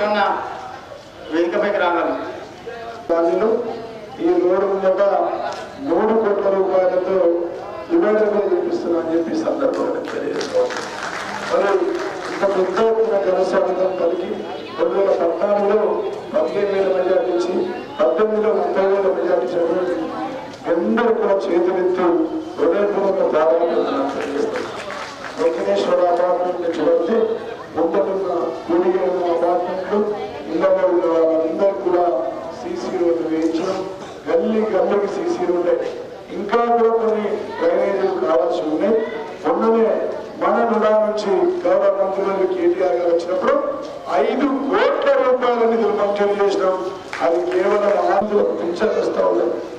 ఏమన్నా వేదికపైకి రావాలి. దానిలో ఈ రోడ్డు ముందట మూడు కోట్ల రూపాయలతో డివైడర్ కూడా చూపిస్తున్నా అని చెప్పి సందర్భంగా తెలియజేసుకోవాలి. మరి ఇంత పెద్ద ఎత్తున ఘనస్వాగతం పలికి రెండు వేల పద్నాలుగులో పదిహేను వేల మెజార్టీ ఇచ్చి పద్దెనిమిదిలో ముప్పై వేల మెజార్టీ చదివి ఎందరూ కూడా చేతులెత్తు హృదయపూర్వక ప్రారంభం తెలియజేస్తారు వెంకటేశ్వర అపార్ట్మెంట్ నుంచి వస్తే ముందటున్న కూడిగా ఉన్న అపార్ట్మెంట్లు ఇళ్ళలో ఉన్న వాళ్ళందరూ కూడా సీసీ రోడ్లు వేయించడం గల్లీ గల్లీకి సీసీ రోడ్లే ఇంకా కూడా కొన్ని డ్రైనేజీలు కావాల్సి ఉన్నాయి. మొన్ననే మన నుంచి గౌరవ మంత్రులు కేటీఆర్ గారు వచ్చినప్పుడు ఐదు కోట్ల రూపాయల నిధులు మంజూరు చేసినాం. అది కేవలం ఆంధ్రులకు పింఛన్ వస్తా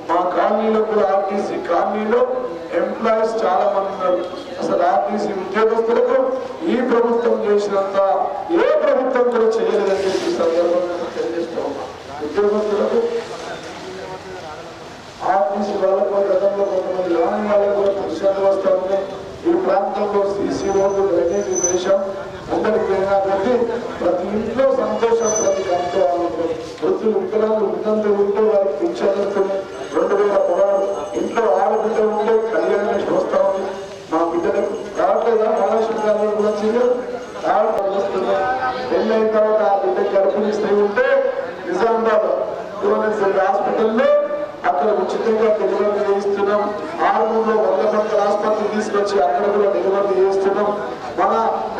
మా కాలనీలో కూడా ఆర్టీసీ కాలనీలో ఎంప్లాయీస్ చాలా మంది ఉన్నారు. అసలు ఆర్టీసీ ఉద్యోగస్తులకు ఈ ప్రభుత్వం చేసినంత ఏ ప్రభుత్వం కూడా చేయలేదని చెప్పి సందర్భంగా ఉన్నాం. ఉద్యోగస్తులకు ఆర్టీసీ వాళ్ళకు గతంలో కొంతమంది రాని వాళ్ళకు కూడా దృశ్యాలు వస్తూ ఉన్నాయి. ఈ ప్రాంతంలో సీసీ రోడ్డు డ్రైనేజీ వేశాం అందరికి పోయినా కొద్దీ ప్రతి ఇంట్లో సంతోషం ప్రతి గంట వృద్ధులు వికలాంగులు ఉన్నంత ఉంటే వారికి పింఛన్ రెండు వేల పొలాలు ఇంట్లో ఆడబిడ్డ ఉంటే కళ్యాణ లక్ష్మి వస్తా ఉంది మా బిడ్డలకు రావట్లేదా? మహాలక్ష్మి గారు కూడా చేయలేదు రావడం వస్తున్నాయి పెళ్ళైన తర్వాత ఆ బిడ్డ గర్భిణీ స్త్రీ ఉంటే నిజామాబాద్ హాస్పిటల్లో అక్కడ ఉచితంగా డెలివరీ చేయిస్తున్నాం. ఆరుమూరులో వంద పక్కల ఆసుపత్రి తీసుకొచ్చి అక్కడ కూడా డెలివరీ చేస్తున్నాం మన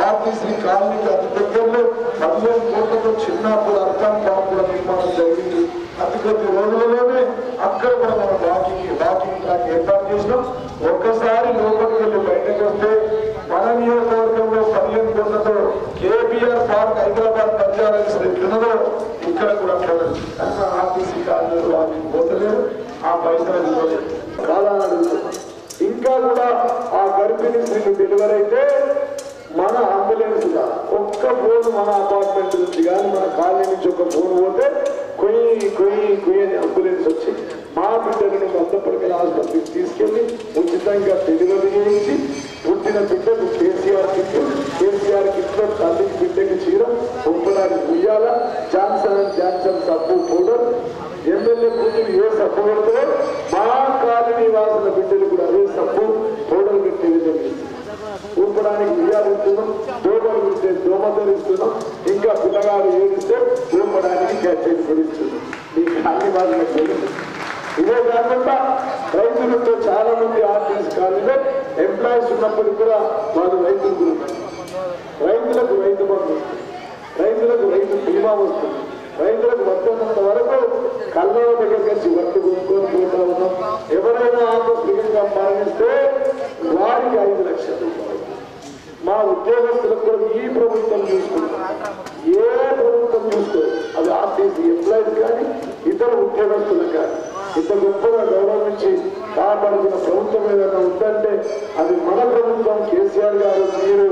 ఆర్టీసీ కాలనీకి అతి దగ్గరలో పదిహేను కోట్లతో చిన్నప్పుడు అర్థం కూడా నిర్మాణం జరిగింది. అతి కొద్ది రోజులలోనే అక్కడ కూడా మనం వాకింగ్ వాకింగ్ ట్రాక్ ఏర్పాటు చేసినాం. ఒక్కసారి లోపలికి వెళ్ళి బయటకు వస్తే మన నియోజకవర్గంలో పదిహేను కోట్లతో కేబిఆర్ పార్క్ హైదరాబాద్ పంచాయతీ ఎట్లున్నదో ఇక్కడ కూడా అట్లా కనుక ఆర్టీసీ కాలనీలో వాకింగ్ పోతలేరు ఆ ఇంకా కూడా ఆ గర్భిణీ స్త్రీలు డెలివరీ అయితే మన అంబులెన్స్ ఒక్క ఫోన్ మన అపార్ట్మెంట్ నుంచి కానీ మన కాలనీ నుంచి ఒక ఫోన్ పోతే కొయ్యి కొయ్యి కొయ్యి అని అంబులెన్స్ వచ్చి మా బిడ్డలను వందపడికల ఆసుపత్రికి తీసుకెళ్ళి ఉచితంగా డెలివరీ చేయించి పుట్టిన బిడ్డకు కేసీఆర్ కిట్ కేసీఆర్ కిట్లో తల్లికి బిడ్డకి చీర ఉప్పడానికి ఉయ్యాల జాన్సన్ అండ్ జాన్సన్ సబ్బు పౌడర్ ఎమ్మెల్యే కూతురు ఏ సబ్బు పెడితే మా కాలనీ వాసుల బిడ్డలు కూడా అదే సబ్బు పౌడర్ పెట్టి విధంగా ఊపడానికి ఉయ్యాలిస్తున్నాం దోమలు ఉంటే దోమతలు ఇస్తున్నాం ఇంకా పిల్లగాడు ఏడిస్తే ఊపడానికి గ్యాచెట్ కొనిస్తున్నాం ఈ కాలనీ వాళ్ళకి తెలియదు ఇదే కాకుండా రైతులతో చాలా మంది ఆర్టీసీ కాలనీలో ఎంప్లాయీస్ ఉన్నప్పటికీ కూడా వాళ్ళు రైతులు గురున్నారు రైతులకు రైతు బంధు రైతులకు రైతు బీమా వస్తుంది. రైతులకు వర్తనంత వరకు కళ్ళ దగ్గరికి వచ్చి వర్తి కొనుక్కొని పోతా ఉన్నాం. ఎవరైనా ఆకస్మికంగా మరణిస్తే వారికి ఐదు లక్షల. రూపాయలు మా ఉద్యోగస్తులకు కూడా ఈ ప్రభుత్వం చూసుకుంటాం ఏ ప్రభుత్వం చూసుకో అది ఆర్టీసీ ఎంప్లాయీస్ కానీ ఇతర ఉద్యోగస్తులకు కానీ. ఇంత గొప్పగా గౌరవించి కాపాడుతున్న ప్రభుత్వం ఏదైనా ఉందంటే అది మన ప్రభుత్వం. కేసీఆర్ గారు మీరు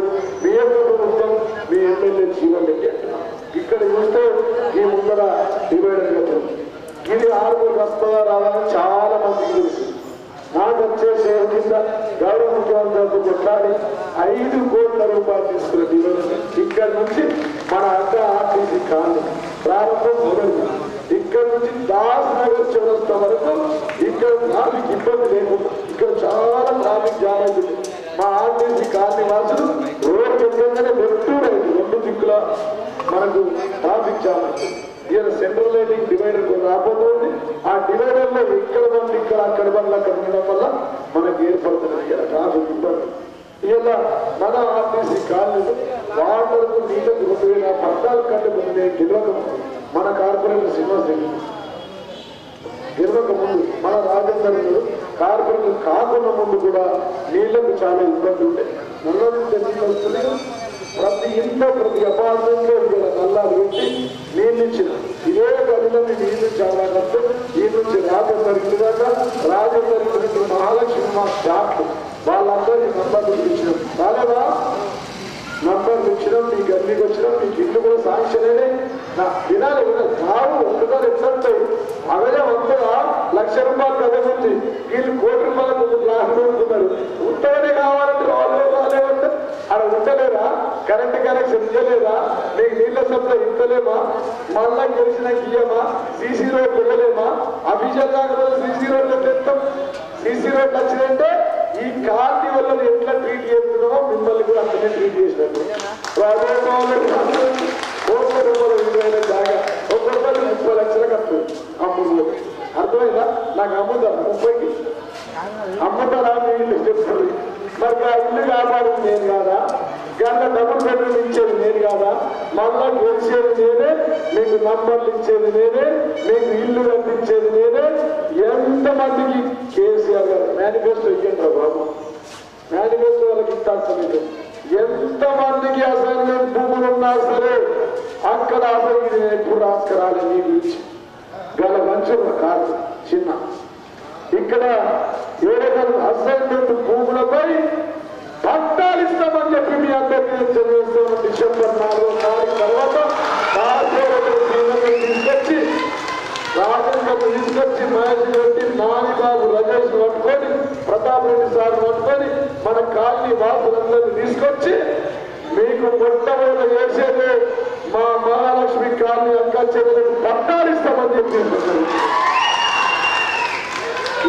మీ యొక్క ప్రభుత్వం మీ ఎమ్మెల్యే జీవన్ రెడ్డి ఇక్కడ చూస్తే ఈ ముందర డివైడర్ కట్టారు ఇది ఆరుగురు వస్తుందా రాదని చాలా మందికి తెలుసు. నాకు వచ్చే కింద గౌరవ ముఖ్యమంత్రితో చెప్పాలి ఐదు కోట్ల రూపాయలు తీసుకున్నది డివైడర్ ఇక్కడ నుంచి మన అడ్డ ఆర్టీసీ కాదు. ప్రారంభం మొదలు. ఇక్కడ నుంచి దాస్ నగర్ చౌరస్తా వరకు ఇక్కడ ట్రాఫిక్ ఇబ్బంది లేకుండా ఇక్కడ చాలా ట్రాఫిక్ జామ్ అవుతుంది మా ఆర్టీసీ కాలనీ వాసులు రోడ్డు ఎక్కగానే లెఫ్ట్ రెండు దిక్కుల మనకు ట్రాఫిక్ జామ్ అవుతుంది ఇలా సెంట్రల్ లైనింగ్ డివైడర్ రాబోతోంది ఆ డివైడర్లో ఇక్కడ బండ్లు ఇక్కడ అక్కడ బండ్లు అక్కడ ఉండడం వల్ల మనకి ఏర్పడుతుంది ఇలా ట్రాఫిక్ ఇబ్బంది. ఇలా మన ఆర్టీసీ కాలనీ వాటర్కు నీళ్ళకు రెండు వేల పద్నాలుగు కంటే ముందు నేను గెలవక మన కార్పొరేటర్ శ్రీనివాస్ గెలవక ముందు మన రాజధానిలో కార్పొరేటర్ కాకుండా ముందు కూడా నీళ్ళకు చాలా ఇబ్బంది ఉండే. మొన్న నుండి వస్తున్నాయి. ప్రతి ఇంట్లో ప్రతి అపార్ట్మెంట్లో ఇక్కడ నల్లాలు పెట్టి నీళ్ళు ఇచ్చిన ఇదే గదిలో నీళ్ళు చాలా కష్టం. ఈ నుంచి రాజధాని దాకా రాజధాని మహాలక్ష్మి మా షాట్లు వాళ్ళందరినీ నంబర్లు ఇచ్చినాం రాలేదా నంబర్లు ఇచ్చినాం మీ గల్లీకి వచ్చినాం మీకు ఇల్లు కూడా శాంక్షన్ నా వినాలి వినాలి కావు ఒక్కసారి ఎట్లంటాయి అవే వందగా లక్ష రూపాయలు కదా ఉంది. వీళ్ళు కోటి రూపాయలు ముందు ప్లాన్ కావాలంటే వాళ్ళు అక్కడ ఉంటలేరా కరెంట్ కనెక్షన్ ఇవ్వలేదా నీకు నీళ్ళ సప్లై ఇస్తలేమా? మళ్ళా గెలిచినాక ఇయ్యమా? సీసీ రోడ్ ఇవ్వలేమా అభిషేక్ కాకపోతే సీసీ రోడ్లు తెస్తాం సీసీ రోడ్లు వచ్చిందంటే ఈ కార్డు వల్ల ఎట్లా ట్రీట్ చేస్తున్నామో మిమ్మల్ని కూడా అట్లనే ట్రీట్ చేసినట్టు. కోట్ల రూపాయల విలువైన జాగా ఒక్కొక్కరు ముప్పై లక్షల వస్తుంది అమ్ముడు. అర్థమైందా? నాకు అమ్ముతారు ముప్పైకి. అమ్ముతారా? మీ ఇల్లు చెప్తారు. మరి ఆ ఇల్లు కాపాడింది నేను కాదా? గంట డబుల్ బెడ్రూమ్ ఇచ్చేది నేను కాదా? మళ్ళా గెలిచేది నేనే మీకు నంబర్లు ఇచ్చేది నేనే మీకు ఇల్లు కట్టించేది నేనే. ఎంతమందికి కేసీఆర్ గారు మేనిఫెస్టో ఇయ్యండి బాబు. మేనిఫెస్టో వాళ్ళకి ఇస్తాను ఎంతమందికి అసైన్మెంట్ భూములు ఉన్నా సరే అక్కడ అసలు ఇది ఎప్పుడు రాసుకురాలి నీ గురించి గల మంచి కాదు చిన్న. ఇక్కడ ఏడైనా అసైన్మెంట్ భూములపై పట్టాలు ఇస్తామని చెప్పి మీ అందరికీ నేను తెలియజేస్తాను డిసెంబర్ నాలుగో తారీఖు తర్వాత తీసుకొచ్చి రాజేంద్ర తీసుకొచ్చి మహేష్ రెడ్డి నానిబాబు రజేష్ పట్టుకొని ప్రతాప్ రెడ్డి సార్ పట్టుకొని మన కాలనీ వాసులందరినీ తీసుకొచ్చి మీకు మొట్టమొదటి చేసేది మా మహాలక్ష్మి కాలనీ అక్క చెల్లెలకు పట్టాలు ఇస్తామని చెప్పి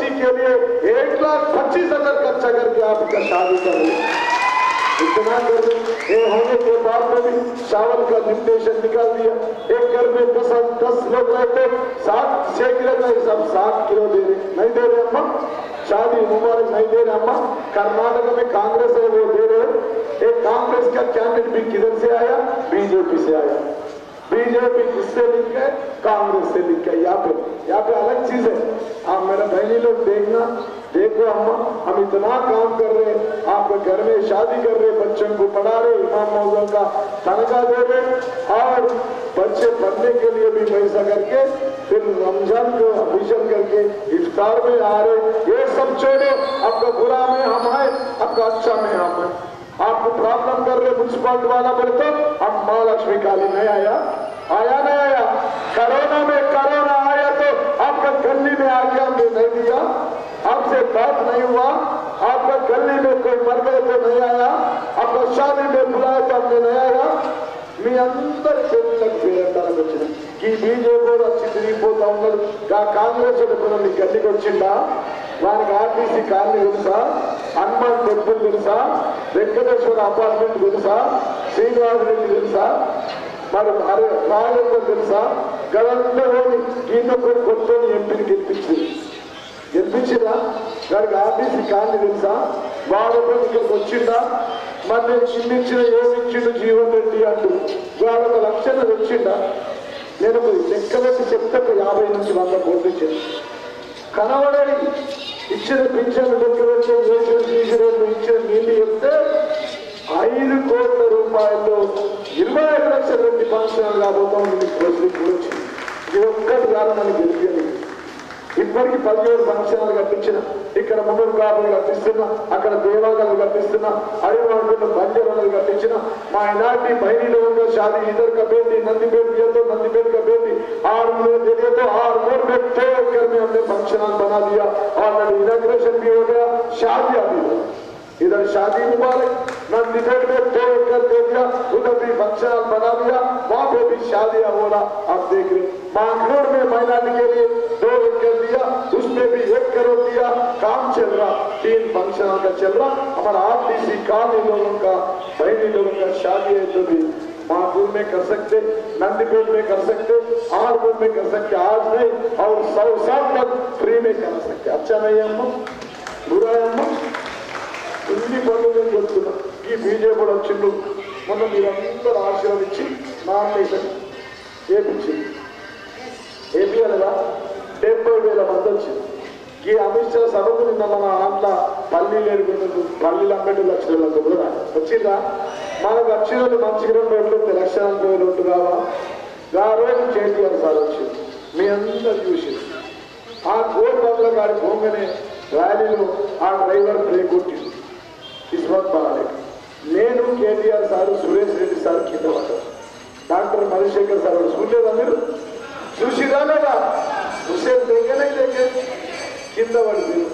बच्ची के लिए एक लाख पच्चीस हज़ार खर्चा करके आपका शादी कर रहे इतना ये होने के बाद में भी चावल का लिमिटेशन निकाल दिया। एक घर में दस दस लोग रहते सात छह किलो का हिसाब सात किलो दे रहे नहीं दे रहे अम्मा। शादी मुबारक नहीं दे रहे अम्मा। कर्नाटक में कांग्रेस है, वो दे रहे एक कांग्रेस का कैंडिडेट भी किधर से आया? बीजेपी से आया। बीजेपी किससे लिंक है? कांग्रेस से लिंक है। यहाँ पे यहाँ पे अलग चीज़ है। आप मेरे बहनी लोग देखना, देखो अम्मा, हम इतना काम कर रहे आपके घर में शादी कर रहे बच्चों को पढ़ा रहे इमाम मौजूद का तनखा दे रहे और बच्चे पढ़ने के लिए भी पैसा करके, फिर रमज़ान को अभिषेक करके इफ्तार में आ रहे ये सब छोड़ो, आपका बुरा में हम है, आपका अच्छा में हम है। आपको प्रॉब्लम कर रहे म्यूनसिपालिटी वाला बोले तो हम महालक्ष्मी काली नहीं आया। आया नहीं आया कोरोना में कोरोना आया तो आपका गली में आके हमने नहीं दिया आपसे बात नहीं हुआ आपका गली में कोई मर गए तो नहीं आया आपका शादी में बुलाया तो हमने नहीं आया మీ అందరి పెళ్ళిళ్ళకి పేరంటానికి వచ్చిన ఈ బీజేపీ వచ్చి తిరిగిపోతా ఉన్నాడు ఆ కాంగ్రెస్ కూడా మీ గల్లికి వచ్చిందా వానికి ఆర్టీసీ కాలనీ తెలుసా హనుమాన్ టెంపుల్ తెలుసా వెంకటేశ్వర అపార్ట్మెంట్ తెలుసా శ్రీనివాస రెడ్డి తెలుసా మరి అరే యొక్క తెలుసా? గదంతా ఈయన కూడా కొత్త ఎంపీని గెలిపించింది. గెలిపించిందా గారికి ఆర్టీసీ కానీ తెలుసా? వాడు ఇక్కడికి వచ్చిందా మరి నేను చిన్నిచ్చిన ఏమి ఇచ్చిండు జీవన్ రెడ్డి అంటూ. వాడు ఒక లక్షణ వచ్చిండా నేను ఒక లెక్క పెట్టి చెప్తే ఒక యాభై నుంచి వంద కోట్లు ఇచ్చాను ఇచ్చిన పింఛన్ లెక్క పెట్టి ఇచ్చిన నీళ్ళు చెప్తే ఐదు కోట్ల రూపాయలు ఇరవై ఐదు లక్షల రెడ్డి ఫంక్షన్ కాబోతాం మీకు కోట్లు కూడా వచ్చింది ఇది ఒక్కటి కాదు మనకి గెలిపేది ఇప్పటికి పదిహేడు ఫంక్షన్లు కట్టించిన ఇక్కడ మున్నూరు కాపులు కట్టిస్తున్నా అక్కడ దేవాలయాలు కట్టిస్తున్నా అడివాడుకున్న బంజరాలు కట్టించిన మా ఇలాంటి బయలు షాది ఇద్దరు కబేటి నందిపేట दिया नंदीपेट का बेटी और मुझे दे दिया तो और मोर में तो कर में हमने फंक्शन हॉल बना दिया और इनाग्रेशन भी हो गया शादियां भी हो इधर शादी मुबारक नंदीपेट में दो एकड़ दे दिया, उधर भी फ़ंक्शन बना दिया, वहाँ पे भी शादियाँ हो रहा, आप देख रहे मांगरोड में महिलाओं के लिए दो एकड़ दिया, उसमें भी एक करोड़ दिया, काम चल रहा, तीन फ़ंक्शन का चल रहा, हमारा आरटीसी काली लोगों का, बहनी लोगों का शादी है तो भी माहौल में कर सकते नंदीपेट में कर सकते आरपुर में कर सकते, आज नहीं, और सौ साल तक फ्री में कर सकते। अच्छा नहीं है अम्मा? बुरा है अम्मा? ఇన్ని పనులు నేను చెప్తున్నా ఈ బీజేపీ వచ్చిండు మొన్న మీరందరూ ఆశీర్వదించి నామినేషన్ చేపించింది. ఏపీ అనగా డెబ్బై వేల మంది వచ్చింది. ఈ అమిత్ షా సభకు నిన్న మన ఆంధ్ర పల్లీలు ఏడుకుంటుంది పల్లీలు అమ్మేటి లక్షలకు కూడా వచ్చిందా మనకు వచ్చినది మంచి రోడ్లు లక్షల పోయి వేలు ఉంటుందావా ఆ రోజు కేటీఆర్ సార్ వచ్చింది. మీ అందరు చూసి ఆ గోల్ బంగ్లా గారి పోగానే ర్యాలీలో ఆ డ్రైవర్ బ్రేక్ కొట్టింది కిస్మత్ బాగాలేదు నేను KTR sir Suresh Reddy sir కింద పడ్డారు. డాక్టర్ మణిశేఖర్ సార్ వాడు చూడలేదా మీరు? చూసిరా లేదా హుసేన్ దగ్గరే దగ్గర కింద పడిపోయి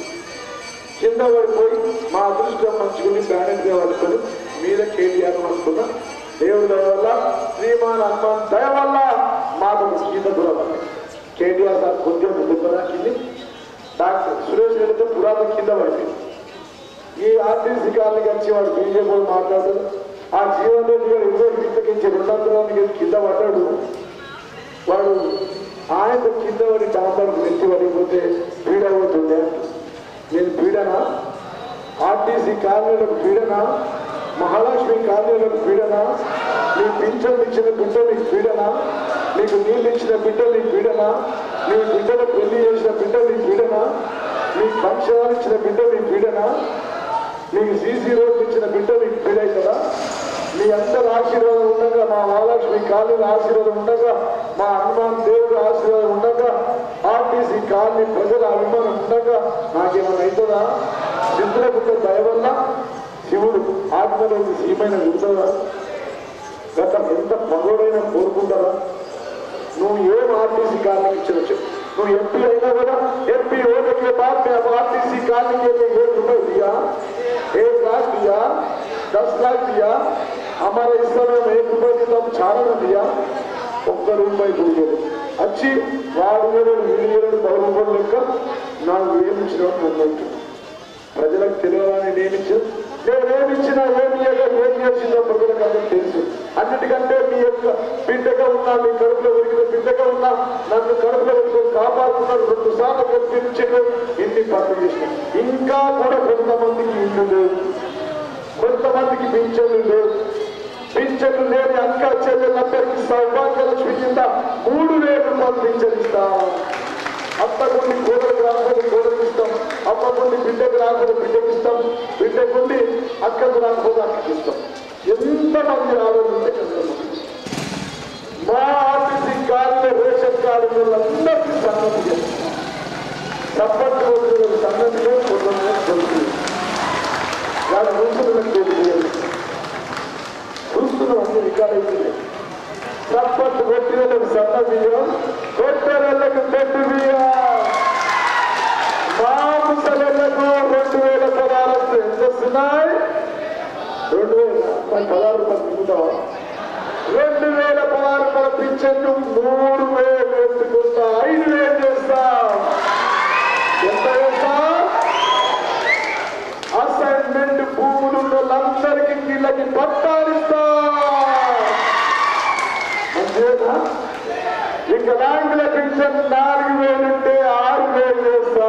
కింద పడిపోయి మా అదృష్టం మంచుకుని బ్యానెట్గా పడుకొని మీద కేటీఆర్ అనుకున్నా దేవుడి దయ వల్ల శ్రీమాన్ హనుమాన్ దయ వల్ల మాకు కింద దూరం కేటీఆర్ సార్ కొంచెం ముందుకు కింది డాక్టర్ సురేష్ రెడ్డితో పురాతన కింద పడిపోయింది ఈ ఆర్టీసీ కాలనీకి వచ్చి వాడు బీజేపీ మాట్లాడతాడు. ఆ జీవన్ రెడ్డి గారు ఇరవై కిందకించి రెండంతరానికి కింద పడ్డాడు. వాడు ఆయన కింద పడి డాంబర్ నెత్తి పడిపోతే పీడ అవుతుంది నేను పీడనా? ఆర్టీసీ కాలనీలకు పీడనా? మహాలక్ష్మి కాలనీలకు పీడనా? నీ పింఛన్ ఇచ్చిన బిడ్డ నీకు పీడనా? నీకు నీళ్ళు ఇచ్చిన బిడ్డ నీకు పీడనా? నీ బిడ్డలకు పెళ్ళి చేసిన బిడ్డ నీకు పీడనా? నీ ఇచ్చిన బిడ్డ నీకు పీడనా? మీకు సీసీ రోడ్డు ఇచ్చిన బిడ్డ నీకు అవుతుందా మీ అందరి ఆశీర్వాదం ఉండగా మా మహాలక్ష్మి కాలనీ ఆశీర్వాదం ఉండగా మా హనుమాన్ దేవుడు ఆశీర్వాదం ఉండగా ఆర్టీసీ కాలనీ ప్రజల అభిమానం ఉండగా నాకేమైనా అవుతుందా చిత్రగుప్త దయవల్ల శివుడు ఆత్మలో సీమైన ఉంటుందా గత ఎంత పగోడైనా కోరుకుంటారా నువ్వు ఏం ఆర్టీసీ కాలనీ ఇచ్చిన చెప్పు. నువ్వు ఎంపీ అయినా కూడా ఎంపీ होने के बाद मैं अब आरटीसी कालनी के लिए एक रुपये दिया एक लाख दिया दस लाख दिया हमारे इस समय में एक रुपये की तब चारण दिया ఒక్క రూపాయి పోలేదు వచ్చి వాడు వేరే వీడు పది రూపాయలు లెక్క నాకు ఏమి ఇచ్చినావు అన్నట్టు ప్రజలకు తెలియాలని నేను ఇచ్చాను నేను ఏమి ఇచ్చినా ఏమి ఇయ్యగా ఏం చేసిందో ప్రజలకు అందరికి తెలుసు అన్నిటికంటే మీ యొక్క బిడ్డగా ఉన్నా మీ కడుపులో ఉరికిన బిడ్డగా ఉన్నా నన్ను కడుపులో ఉరికి కాపాడుతున్నారు రెండు సార్లు కల్పించారు ఇన్ని పనులు చేసిన ఇంకా కూడా కొంతమందికి ఇల్లు కొంతమందికి పింఛన్లు లేవు. పింఛన్లు లేని అక్క చెల్లెలందరికీ సౌభాగ్యలక్ష్మి కింద మూడు వేల రూపాయలు పింఛన్ ఇస్తాం. అత్తకుండి కోడలకు రాకుండా కోడలకు ఇస్తాం. అమ్మకుండి బిడ్డకు రాకుండా బిడ్డకు ఇస్తాం. బిడ్డకుండి అక్కకు రాకపోతే అక్కకి ఇస్తాం. ఎంతమంది రావాలంటే మా ఆర్టీసీ కార్డులో రేషన్ కార్డు వాళ్ళందరికీ సన్నతి చేస్తాం సప్పటి రోజులకు సన్నతిలో కొంతమంది దొరుకుతుంది వాళ్ళ రోజులకు తెలియదు చూస్తున్నాం అన్ని రికార్డ్ అవుతుంది సప్పట్టు కొట్టినలకు సన్న బియ్యం కొట్టేళ్ళకు పెట్టు బియ్యం మా ముసలిళ్ళకు రెండు వేల పదహారు ఎంత వస్తున్నాయి రెండు వేల మరి పదహారు రూపాయలు తిరుగుతావా రెండు వేల పదహారు చెట్టు మూడు వేలు ఎత్తుకుంటా ఐదు వేలు చేస్తా. ఎంత చేస్తా? అసైన్మెంట్ భూములు వాళ్ళందరికీ వీళ్ళకి పట్టాలిస్తా అంతేనా? వికలాంగుల పింఛన్ నాలుగు వేలుంటే ఆరు వేలు చేస్తా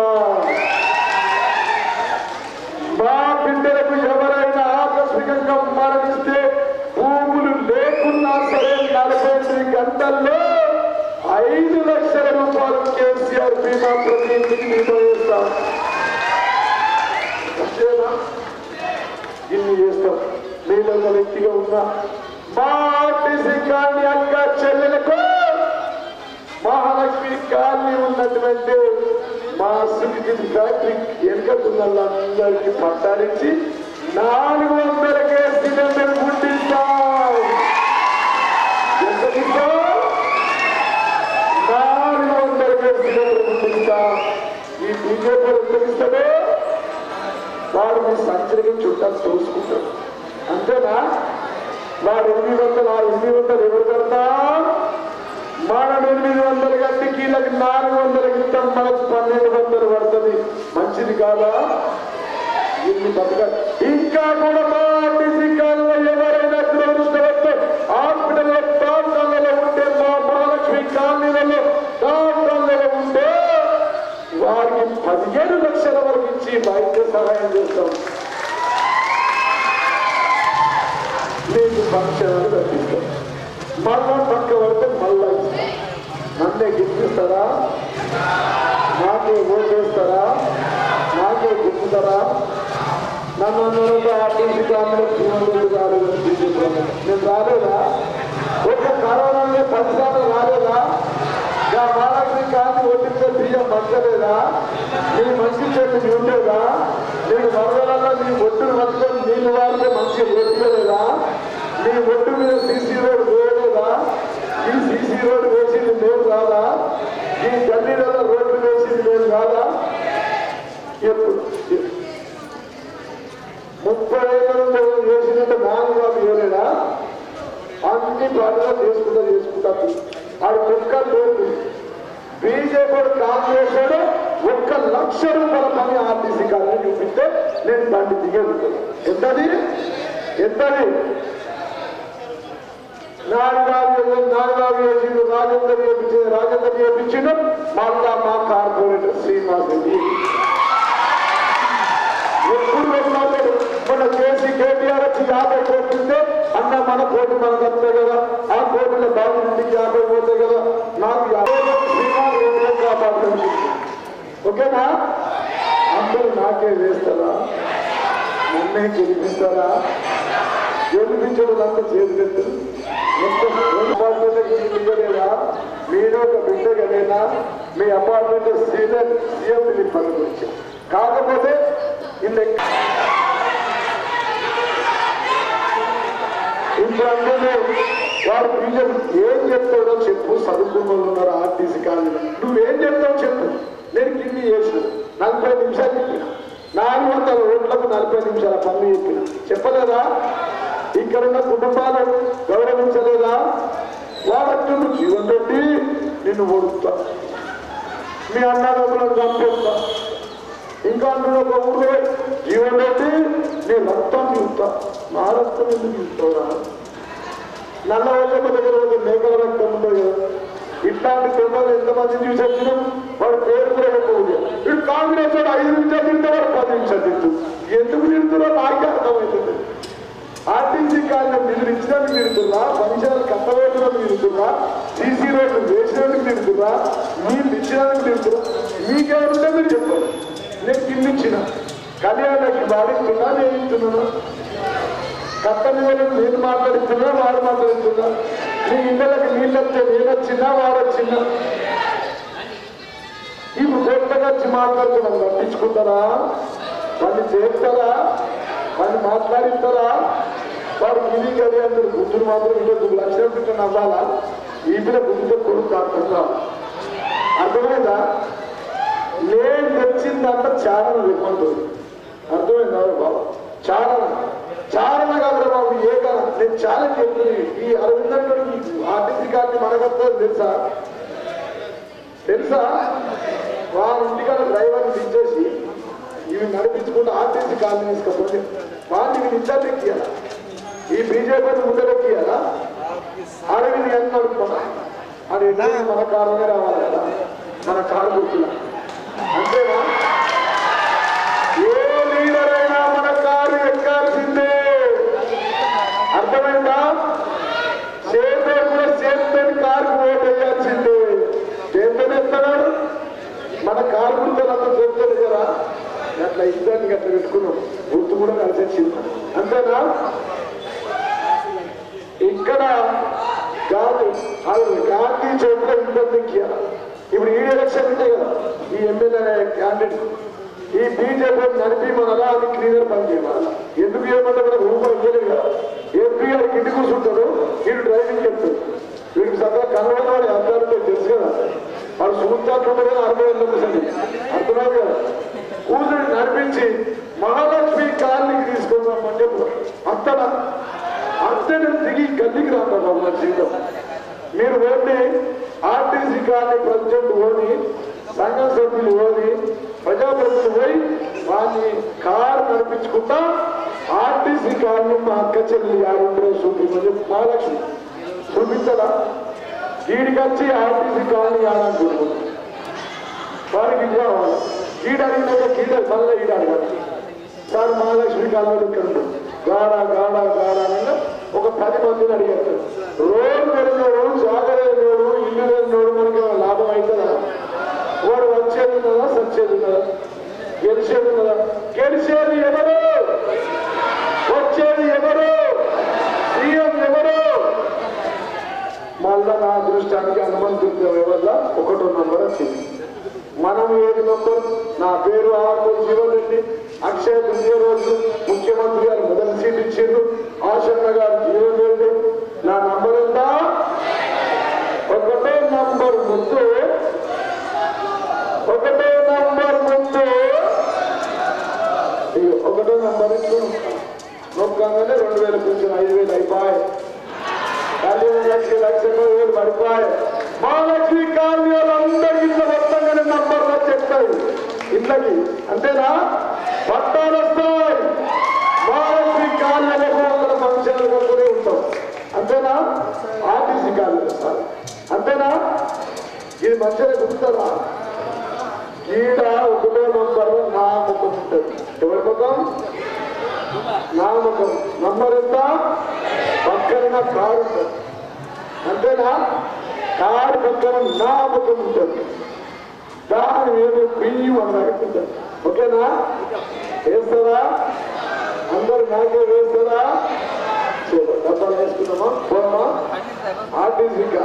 మా బిడ్డలకు ఎవరైనా ఆకస్మికంగా మరణిస్తే భూములు లేకున్నా సరే నలభై ఎనిమిది గంటల్లో ఐదు లక్షల రూపాయలు కేసీఆర్ బీమా ప్రతి ఇంటికి బీమా చేస్తాం అంతేనా ఇన్ని చేస్తాం మీలో ఒక వ్యక్తిగా ఉన్నా మా ఆర్టీసీ కాలనీ అక్క చెల్లెలకు మహాలక్ష్మి కాలనీ ఉన్నటువంటి మా సుఖితి ఫ్యాక్టరీ వెనుకకున్నోళ్ళందరికీ పట్టాలిచ్చి నాలుగు వందలకే సిలిండర్ పుట్టిస్తాం ఎంతకిస్తాం నాలుగు వందలకే సిలిండర్ పుట్టిస్తాం ఈ బీజేపీ ఎంతకిస్తాడో వాడు మీ సంచరికి చుట్టాలు చూసుకుంటాడు. అంతేనా? వాడు ఎనిమిది వందలు ఆ ఎనిమిది వందలు ఎవరు కడతా? మనం ఎనిమిది వందలు కట్టి కీళ్ళకి నాలుగు వందలకి ఇస్తాం మనకు పన్నెండు వందలు పడుతుంది. మంచిది కాదా? ఇన్ని బతక ఇంకా కూడా మా ఆర్టీసీ కాలంలో ఎవరైనా దురదృష్టవస్తే హాస్పిటల్లో డాక్టర్లలో ఉంటే మా మహాలక్ష్మి కాలనీలలో డాక్టర్లలో ఉంటే వారికి పదిహేను లక్షల వరకు ఇచ్చి సహాయం చేస్తాం. మీకు ఫంక్షన్లు కల్పిస్తాం మళ్ళా పక్క పడితే మళ్ళా నన్నే గెలిపిస్తారా నాకే ఓటేస్తారా నాకే గుర్తుతారా నన్ను అందరూ ఆర్టీసీ కాంగ్రెస్ శ్రీమంతుడు గారు నేను రాలేదా? ఒక కరోనాలో పరిశ్రమ రాలేదా? ఓటిస్తే బియ్యం పట్టలేదా? నీ మంచి చెట్టు ఉండేదా నేను వరదలలో నీ ఒట్టును పట్టుకొని నీళ్ళు వారితే మంచిగా ఎట్టుకోలేదా నీ ఒట్టు మీద సీసీ రోడ్ పోయలేదా ఈ సీసీ రోడ్ వేసింది మేము కాదా? ఈ గల్లీలలో రోడ్లు వేసింది మేము కాదా? ఎప్పుడు? ముప్పై ఏళ్ళ నుండి ఎవరు వాళ్ళు ఇవ్వలేదా అన్ని పాటలు చేసుకుంటా చేసుకుంటా. ఆడు కుక్క లేదు బీజేపీ కాంగ్రెస్ వాడు ఒక్క లక్ష రూపాయల పని ఆర్టీసీ కాదని చూపిస్తే నేను దాన్ని దిగేది. ఎంతది? ఎంతది? నాలుగు నాలుగు చేసిండు రాజేందర్ చేపించింది రాజేందర్ చేపించిండు. మళ్ళా మా కార్పొరేటర్ శ్రీనివాస్ రెడ్డి ఎప్పుడు వెళ్ళాలి మన కేసీ కేటీఆర్ వచ్చి యాభై కోట్లుంటే అన్న మన కోటి మనకు వస్తాయి కదా. ఆ కోటిలో బాగుంది యాభై పోతాయి కదా. నాకు యాభై కోట్లు శ్రీనివాస్ రెడ్డి కాపాడుతుంది ఓకేనా? అందరూ నాకే వేస్తారా నన్నే గెలిపిస్తారా? గెలిపించడం అంతా చేతులెత్తు మొత్తం మీరు ఒక బిడ్డగలేనా మీ అపార్ట్మెంట్ సీనియర్ సీఎం పని గురించి కాకపోతే ఇంత ఇప్పుడు వారు బీజేపీ ఏం చెప్తాడో చెప్పు. చదువుకున్న ఉన్నారు ఆర్టీసీ కాలేజీలో. నువ్వేం చెప్తావు చెప్పు. నేను కింది చేసిన. నలభై నిమిషాలు చెప్పిన. నాలుగు వందల ఓట్లకు నలభై నిమిషాల పనులు చెప్పిన. చెప్పలేదా? ఇక్కడ ఉన్న కుటుంబాలను గౌరవించలేదా? వాడంటున్న జీవన్ రెడ్డి నిన్ను ఓడుతా. మీ అన్నదమ్ములను చంపేస్తా. ఇంకా అందులో ఒక ఊళ్ళో జీవన్ రెడ్డి నేను రక్తం చూస్తా నా రక్తం ఎందుకు చూస్తావురా నల్ల వాళ్ళ దగ్గర మేకల రక్తం ఉండదు కదా. ఇట్లాంటి దెబ్బలు ఎంతమంది చూసి వచ్చినాం వాడు పేరు కూడా కాంగ్రెస్ వాడు ఐదు నిమిషాలు తింటే పది నిమిషాలు తింటు ఎందుకు తింటున్నా నాకే అర్థమవుతుంది. ఆర్టీసీ కాలం నిధులు ఇచ్చినందుకు తిడుతున్నా పరిసరాలు కట్టబెట్టినందుకు తిడుతున్నా సీసీ రోడ్లు వేసినందుకు తిడుతున్నా మీరు ఇచ్చినందుకు తిడుతున్నా మీకేమంటే మీరు చెప్పండి. నేను కింద ఇచ్చిన. కళ్యాణకి వాడిస్తున్నా నేను ఇస్తున్నాను కట్టని వాళ్ళకి నేను మాట్లాడుతున్నా వాడు మాట్లాడుతున్నా? నీ ఇళ్ళకి నీళ్ళు వస్తే నేను వచ్చినా వాడు వచ్చినా? వచ్చి మాట్లాడుతున్నాను పట్టించుకుంటారా వాళ్ళు చేస్తారా? వాళ్ళు మాట్లాడిస్తారా? వాడు ఇది గది అందరు గుర్తులు మాత్రం ఇంకొక లక్షలు పెట్టిన నవ్వాలా? ఈ పిల్ల గుర్తుతో కొడుకు కాకుండా అర్థమైందా? నేను తెచ్చిందంట చారణ చెప్పంటుంది అర్థమైందా బాబు? చారణ చారణ కాదు బాబు ఏ కారణం నేను చాలా చెప్తుంది ఈ అరవిందరికి ఆర్టీసీ కార్డు మనకొస్తుంది తెలుసా? తెలుసా? వాళ్ళ ఇంటికాడ డ్రైవర్ని దించేసి ఇవి నడిపించుకుంటూ ఆర్టీసీ కార్డు తీసుకపోతే వాటిని ఇవి నిజాలు ఈ బీజేపీ ముందరెక్కియాలా అడవిని ఎంత నడుపుకున్నా? అది మన కారణమే రావాలి? కదా మన కారు గుర్తులా? అంతేనా ఏ లీడర్ అయినా మన కారు ఎక్కాల్సిందే అర్థమైందా చేతే కూడా చేతని కారు ఓటు వేయాల్సిందే చేతని ఎత్తనాడు మన కారు గుర్తులంతా చెప్తాడు కదా అట్లా ఇద్దరిని అట్లా పెట్టుకున్నాం గుర్తు కూడా కలిసి వచ్చింది అంతేనా ఇక్కడ గాంధీ అది గాంధీ చౌక్లో ఇబ్బంది ఎక్కియాలి ఇప్పుడు ఈ ఎలక్షన్ ఉంటాయి కదా ఈ ఎమ్మెల్యే క్యాండిడేట్ ఈ బీజేపీ నడిపి మన అలా అది క్లీనర్ పని చేయాలి ఎందుకు చేయమంటే మనకు రూపాయి ఇవ్వలేదు కదా ఎంపీ గారికి ఇంటి కూర్చుంటాడు వీడు డ్రైవింగ్ చెప్తాడు వీడికి సగం కనబడిన వాడు అర్థాలు తెలుసు కదా వాడు సూత్రాత్మక అరవై ఏళ్ళ కూర్చొని అర్థమైంది కదా కూతురు నడిపించి మహాలక్ష్మి కాలనీకి తీసుకుందామని చెప్పు అంతనా అంతేనే దిగి గల్లికి రాంటారు బాబు నా జీవితం మీరు ఓడి ఆర్టీసీ కార్డు ప్రెసిడెంట్ ఓది సంఘ సభ్యులు ఓది ప్రజాప్రతినిధులు పోయి వారిని కారు నడిపించుకుంటా ఆర్టీసీ కార్డు మా అక్క చెల్లి ఆడుంటే చూపించమని మహాలక్ష్మి చూపించదా? వీడికొచ్చి ఆర్టీసీ కార్డు ఆడాలనుకుంటున్నాను వారికి ఇది కావాలి. ఈడ అడిగినాక గీడ మళ్ళీ ఈడ అడగాలి. సార్ మహాలక్ష్మి కాలంలో ఇక్కడ గాడా గాడా గాడా అంటే ఒక పది మందిని అడిగారు. రోడ్డు పెరిగినోడు జాగ్రత్త లేనోడు ఇల్లు లేనోడు మనకి లాభం అవుతుందా వాడు వచ్చేది ఉన్నదా సచ్చేది ఉన్నదా? గెలిచేది ఉన్నదా? గెలిచేది ఎవరు? వచ్చేది ఎవరు? సీఎం ఎవరు? మళ్ళా నా అదృష్టానికి హనుమంతుడి వల్ల ఒకటో నంబర్ వచ్చింది. మనం ఏది నంబర్ నా పేరు ఆరు జీవరెడ్డి అక్షయ తృతీయ రోజు ముఖ్యమంత్రి గారు మొదటి సీట్ ఇచ్చిండ్రు. ఆశన్న గారు జీవన్ రెడ్డి. నా నంబర్ ఎంత? ఒకటే నంబర్ ముందు. ఒకటే నంబర్ ముందు. ఇగో ఒకటే నంబర్ నొక్కగానే రెండు వేల కొంచెం ఐదు వేలు అయిపోయి కళ్యాణ లక్ష లక్ష వేలు పడిపోయి మహాలక్ష్మి కాలనీలు వస్తాయి. చెప్తాయి ఇళ్ళకి అంతేనా? పట్టాలు వస్తాయి. మహాలక్ష్మి కాలనీలకు వందల ఫంక్షన్లు కొడుతూనే ఉంటాం. అంతేనా? ఆర్టీసీ కాలనీ వస్తారు అంతేనా? ఇది మంచిగా గుర్తారా ఈడ ఒకటో నంబర్ నా ముఖం ఉంటుంది. ఎవరి ముఖం? నా ముఖం. నంబర్ ఎంత? పక్కన కారు ఉంటుంది. అంతేనా? కారు పక్కన నా ముఖం ఉంటుంది. దాని మీద బియ్యం అన్నట్టు ఓకేనా వేస్తారా అందరు నాకే వేస్తారా చలో, డబ్బాలు వేసుకుందామా పోమా ఆర్టీసీగా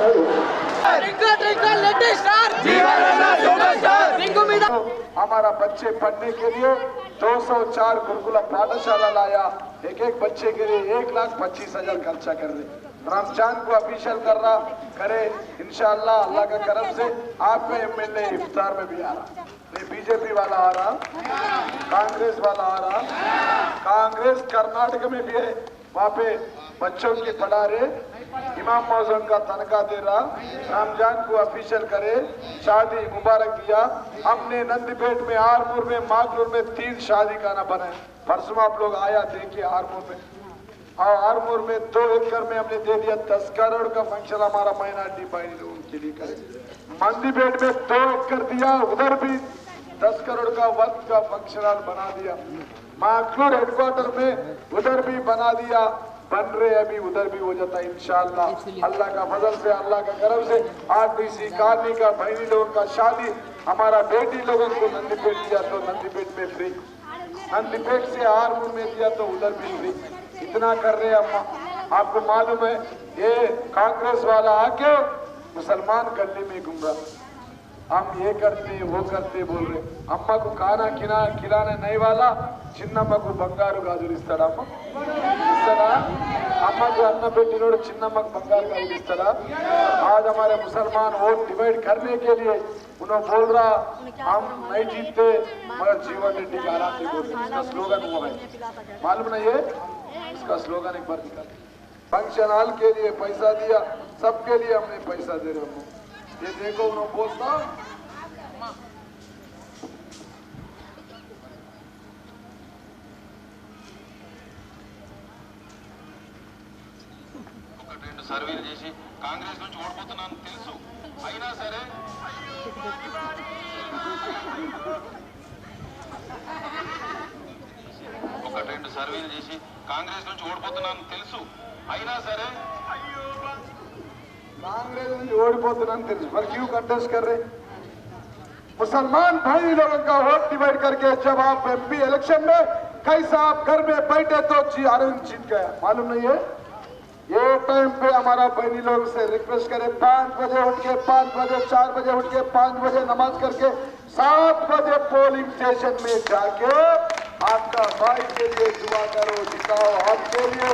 twinkle twinkle little star Rinku मीडा हमारा बच्चे पढ़ने के लिए 204 गुरुकुला पाठशाला लाया एक एक बच्चे के लिए एक लाख पच्चीस हज़ार खर्चा कर रहे रमज़ान को ऑफिशियल कर रहा, करे इनशाला अल्लाह का करम से आपका एमएलए इफ्तार में भी आ रहा। बीजेपी वाला आ रहा, कांग्रेस वाला आ रहा। कांग्रेस कर्नाटक में भी है, वहाँ पे बच्चों की पढ़ा रहे इमाम मौजूद का तनख्वाह दे रहा। रमज़ान को ऑफिशियल करे। शादी मुबारक दिया। हमने नंदीपेट में, आरमूर में, मागलूर में तीन शादी खाना बनाए। परसों आप लोग आया, देखिए आरमूर में। और आरमूर में दो एकड़ में हमने दे दिया। दस करोड़ का फ़ंक्शन हमारा माइनॉरिटी बाइनी लोगों के लिए करे। मंदीपेट में दो एकड़ दिया, उधर भी दस करोड़ का वर्क का फ़ंक्शन बना दिया। माकलूर हेडक्वार्टर में उधर भी बना दिया। बन रहे अभी उधर भी हो जाता है इंशाल्लाह। अल्लाह का फजल से अल्लाह का करम से आरटीसी कॉलोनी का बहनी लोगों का शादी हमारा बेटी लोगों को नंदीपेट दिया तो नंदीपेट में फ्री नंदीपेट से आरमूर में दिया तो उधर भी फ्री इतना कर रहे हैं अम्मा। आपको मालूम है ये कांग्रेस वाला आके मुसलमान करने में घूम रहा हम ये करते वो करते बोल रहे अम्मा को खाना खिला खिलाने नहीं वाला చిన్నమ్మకు బంగారు గాజులు ఇస్తాడా అమ్మ ఇస్తాడా అమ్మకు అన్న పెట్టినోడు చిన్నమ్మకు బంగారు గాజులు ఇస్తాడా आज हमारे मुसलमान वोट डिवाइड करने के लिए उन्होंने बोल रहा हम नहीं जीतते मगर जीवन रेड्डी का आराम से बोलते इसका स्लोगन वो है मालूम नहीं है इसका स्लोगन एक बार निकाल फंक्शन हॉल के लिए पैसा दिया सबके लिए हमने पैसा दे रहे हम Dedecou não posta? ఒకటి రెండు సర్వేలు చేసి కాంగ్రెస్ నుంచి ఓడిపోతున్నాను తెలుసు అయినా సరే ఒక రెండు సర్వీలు చేసి కాంగ్రెస్ నుంచి ఓడిపోతున్నాను తెలుసు అయినా సరే कांग्रेस నుంచి ఓడిపోతున్నాను తెలుసు మరి క్యూ कर रहे? मुसलमान भाई लोगों का वोट डिवाइड करके जब आप एमपी इलेक्शन में कई साहब घर में बैठे तो जी अरविंद जीत गया। मालूम नहीं है? ये टाइम पे हमारा बहनी लोग से रिक्वेस्ट करें, पाँच बजे उठ के, पाँच बजे, चार बजे उठ के, पाँच बजे नमाज़ करके, सात बजे पोलिंग स्टेशन में जाके आपका भाई के लिए दुआ करो, जिताओ आपके लिए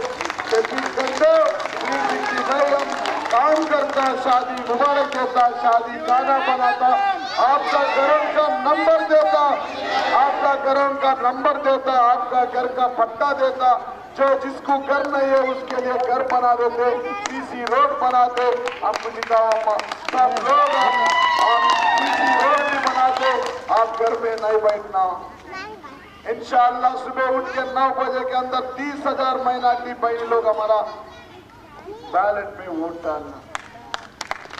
हम काम करता शादी, मुबारक देता शादी खाना बनाता आपका घरों का नंबर देता आपका घरों का नंबर देता आपका घर का पट्टा देता जो जिसको घर नहीं है, उसके लिए घर बना देते सीसी रोड बनाते अम्मा, सब लोग सीसी रोड भी बनाते आप घर में नहीं बैठना। इंशाल्लाह सुबह उठ के नौ बजे के अंदर तीस हज़ार माइनॉरिटी भाई लोग हमारा बैलेट में वोट डालना।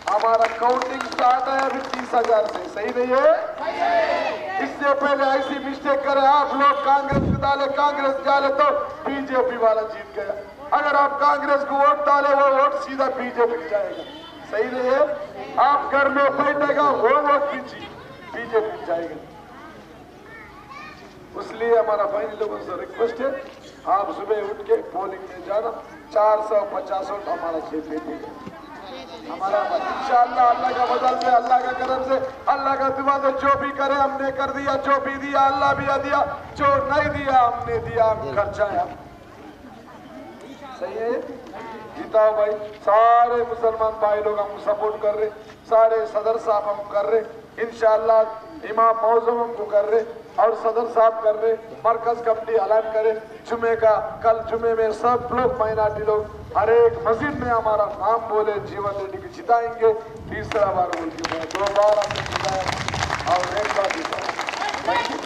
हमारा काउंटिंग स्टार्ट है, अभी तीस हज़ार से। सही नहीं है? इससे पहले ऐसी मिस्टेक करे, आप लोग कांग्रेस डाले कांग्रेस डाले तो बीजेपी वाला जीत गया। अगर आप कांग्रेस को वोट डाले, वो वोट सीधा बीजेपी जाएगा। सही नहीं है? आप घर में बैठेगा, वो वोट बीजेपी जाएगा। इसलिए हमारा भाई लोगों से रिक्वेस्ट है, आप सुबह उठ के पोलिंग में जाना। चार सौ पचास हमारा खेत हमारा अल्लाह का बदल से अल्लाह का करम से अल्लाह का दुआ से जो भी करे हमने कर दिया जो भी दिया अल्लाह भी दिया जो नहीं दिया हमने दिया हम खर्चा है सही है जीताओ भाई सारे मुसलमान भाई लोग हमको सपोर्ट कर रहे सारे सदर साहब हम कर रहे इंशाअल्लाह इमाम मौजूम हमको कर रहे और सदर साहब कर रहे, मरकज कमेटी ऐलान करे, जुमे का, कल जुमे में सब लोग, माइनॉरिटी लोग, हर एक मस्जिद में हमारा नाम बोले, जीवन रेड्डी को जिताएँगे। तीसरा बार बोल के दो बार और एक बार जिताया। Thank you